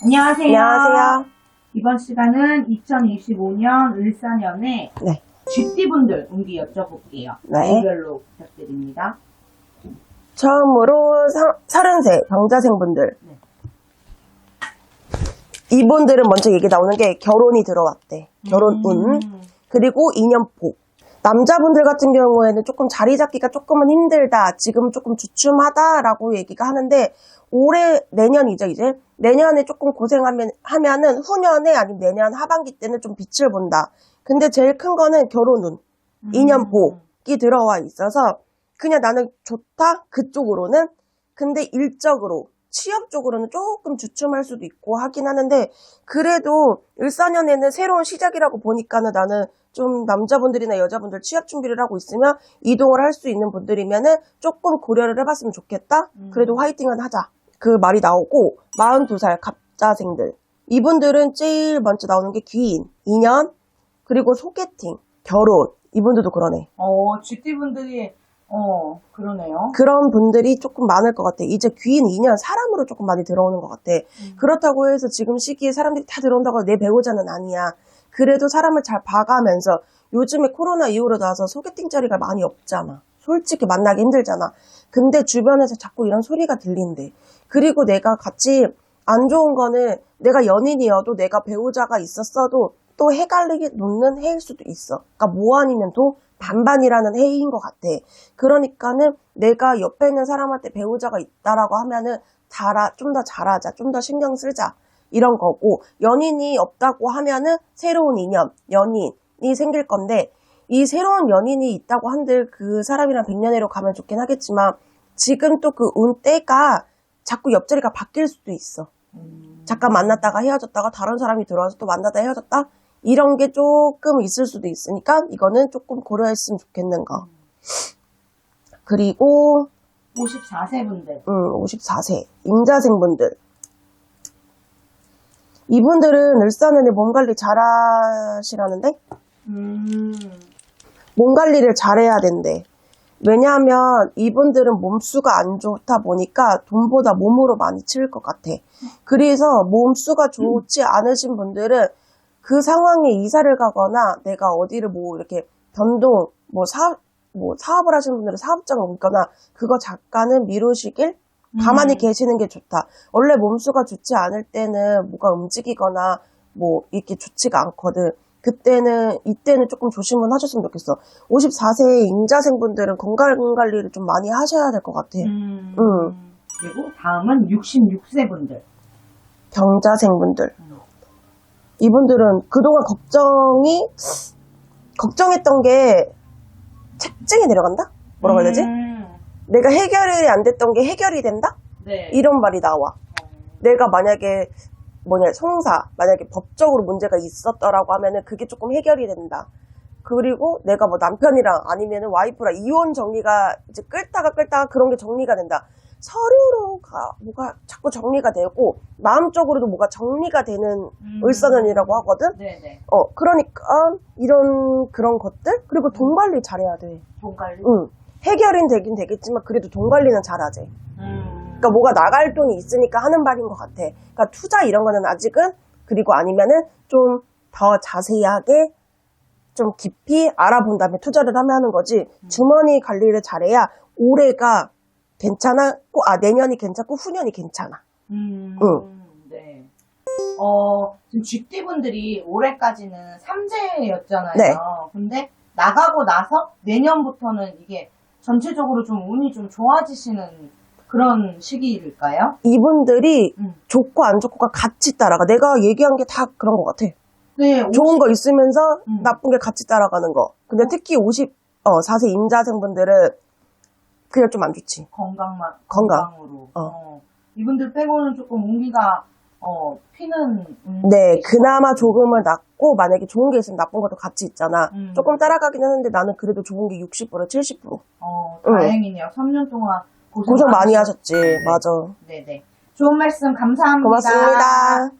안녕하세요. 안녕하세요. 이번 시간은 2025년 을사년에 네. GT분들 운기 여쭤볼게요. 네. 나이별로 부탁드립니다. 처음으로 사, 30세 병자생분들. 네. 이분들은 먼저 얘기 나오는 게 결혼이 들어왔대. 결혼 운. 음. 그리고 인연복. 남자분들 같은 경우에는 조금 자리 잡기가 조금은 힘들다. 지금 조금 주춤하다라고 얘기가 하는데 올해 내년이죠 이제 내년에 조금 고생하면 하면은 후년에 아니면 내년 하반기 때는 좀 빛을 본다. 근데 제일 큰 거는 결혼운, 음. 인연 복이 들어와 있어서 그냥 나는 좋다 그쪽으로는 근데 일적으로 취업 쪽으로는 조금 주춤할 수도 있고 하긴 하는데 그래도 을사년에는 새로운 시작이라고 보니까는 나는 좀 남자분들이나 여자분들 취업 준비를 하고 있으면 이동을 할 수 있는 분들이면은 조금 고려를 해봤으면 좋겠다. 음. 그래도 화이팅은 하자. 그 말이 나오고 42살 갑자생들 이분들은 제일 먼저 나오는 게 귀인, 인연, 그리고 소개팅, 결혼 이분들도 그러네. 어, GT분들이, 어, 그러네요. 그런 분들이 조금 많을 것 같아. 이제 귀인, 인연, 사람으로 조금 많이 들어오는 것 같아. 음. 그렇다고 해서 지금 시기에 사람들이 다 들어온다고 내 배우자는 아니야. 그래도 사람을 잘 봐가면서 요즘에 코로나 이후로 나서 소개팅 자리가 많이 없잖아. 솔직히 만나기 힘들잖아. 근데 주변에서 자꾸 이런 소리가 들린대. 그리고 내가 같이 안 좋은 거는 내가 연인이어도 내가 배우자가 있었어도 또 해갈리게 놓는 해일 수도 있어. 그러니까 뭐 아니면 또 반반이라는 해인 것 같아. 그러니까는 내가 옆에 있는 사람한테 배우자가 있다라고 하면은 잘하, 좀 더 잘하자, 좀 더 신경 쓰자. 이런 거고, 연인이 없다고 하면은 새로운 인연, 연인이 생길 건데, 이 새로운 연인이 있다고 한들 그 사람이랑 백년해로 가면 좋긴 하겠지만, 지금 또 그 운 때가 자꾸 옆자리가 바뀔 수도 있어. 음. 잠깐 만났다가 헤어졌다가 다른 사람이 들어와서 또 만나다 헤어졌다? 이런 게 조금 있을 수도 있으니까 이거는 조금 고려했으면 좋겠는 거. 그리고 54세 분들. 음, 54세 임자생분들 이분들은 을사년에 몸 관리 잘하시라는데 음. 몸 관리를 잘해야 된대. 왜냐하면 이분들은 몸수가 안 좋다 보니까 돈보다 몸으로 많이 치울 것 같아. 그래서 몸수가 좋지 않으신 분들은 그 상황에 이사를 가거나 내가 어디를 뭐 이렇게 변동, 뭐 사업, 뭐 사업을 하시는 분들은 사업장을 옮거나 그거 잠깐은 미루시길 가만히 음. 계시는 게 좋다. 원래 몸수가 좋지 않을 때는 뭐가 움직이거나 뭐 이렇게 좋지가 않거든. 그때는 이때는 조금 조심은 하셨으면 좋겠어. 54세 임자생분들은 건강 관리를 좀 많이 하셔야 될 것 같아. 음. 음. 그리고 다음은 66세 분들. 병자생분들. 음. 이분들은 그동안 걱정이 걱정했던 게 책증이 내려간다? 뭐라고 해야 되지? 음. 내가 해결이 안 됐던 게 해결이 된다? 네. 이런 말이 나와. 내가 만약에 뭐냐 송사 만약에 법적으로 문제가 있었더라고 하면은 그게 조금 해결이 된다. 그리고 내가 뭐 남편이랑 아니면은 와이프랑 이혼 정리가 이제 끌다가 끌다가 그런 게 정리가 된다. 서류로 가 뭐가 자꾸 정리가 되고 마음적으로도 뭐가 정리가 되는 음. 을사년이라고 하거든. 네네. 어 그러니까 이런 그런 것들 그리고 돈 관리 잘해야 돼. 돈 관리. 응 해결은 되긴 되겠지만 그래도 돈 관리는 잘하지. 음. 그러니까 뭐가 나갈 돈이 있으니까 하는 말인 것 같아. 그러니까 투자 이런 거는 아직은 그리고 아니면은 좀 더 자세하게 좀 깊이 알아본 다음에 투자를 하면 하는 거지. 주머니 관리를 잘해야 올해가 괜찮았고 아 내년이 괜찮고 후년이 괜찮아. 음. 응. 네. 어, 지금 GT분들이 올해까지는 삼재였잖아요. 네. 근데 나가고 나서 내년부터는 이게 전체적으로 좀 운이 좀 좋아지시는 그런 시기일까요? 이분들이 음. 좋고 안 좋고가 같이 따라가. 내가 얘기한 게 다 그런 것 같아. 네. 좋은 거 있으면서 음. 나쁜 게 같이 따라가는 거. 근데 특히 50, 어, 4세 임자생분들은 그냥 좀 안 좋지. 건강만 건강. 건강으로. 어. 어. 이분들 빼고는 조금 운기가 어, 피는 운- 네, 그나마 조금은 낫고, 만약에 좋은 게 있으면 나쁜 것도 같이 있잖아. 음. 조금 따라가긴 하는데 나는 그래도 좋은 게 60%, 70%. 어, 응. 다행이네요. 3년 동안 고생, 고생 많이 하셨지. 맞아. 네네. 좋은 말씀 감사합니다. 고맙습니다.